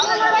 খোলা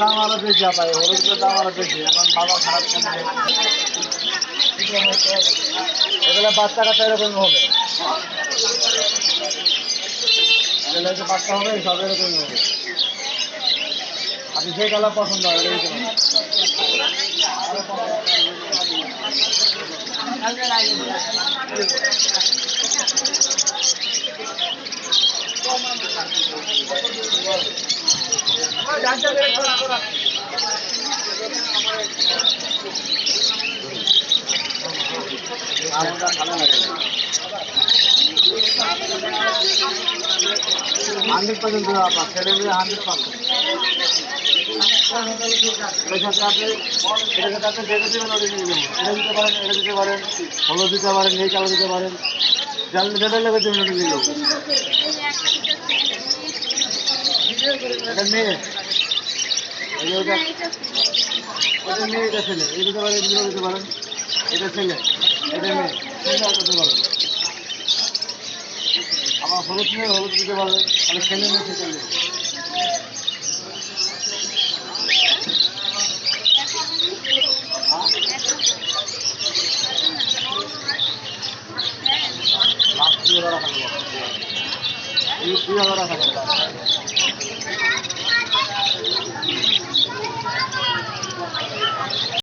দাম আরও বেশি আপনার হলুদের দাম আরও বেশি, এখন বাবা খারাপ এগুলো বাচ্চা কাচ্চা এরকম হবে। এগুলো যে বাচ্চা হবে সব এরকমই হবে। আপনি যে কালার পছন্দ হয় দিতে পারেন আমটা ভালো লাগে হান্ড্রেড পার্সেন্ট দেবো আপনার ছেলে মেয়ে হান্ড্রেড পার্সেন্ট এটা দিতে পারেন নেই দিতে পারেন যেমন যেটা লেগে দেবেন ওটা নিয়ে এটা মেয়ে এই এটা ছেলে এই দিতে পারেন এগুলো দিতে পারেন এটা ছেলে এটা মেয়ে তিনটা দিতে পারেন আমার হলুদ মেয়ে হলুদ দিতে পারবেন তাহলে ছেলে মেয়ে সে ছেলে লাস্ট দুই হাজার টাকা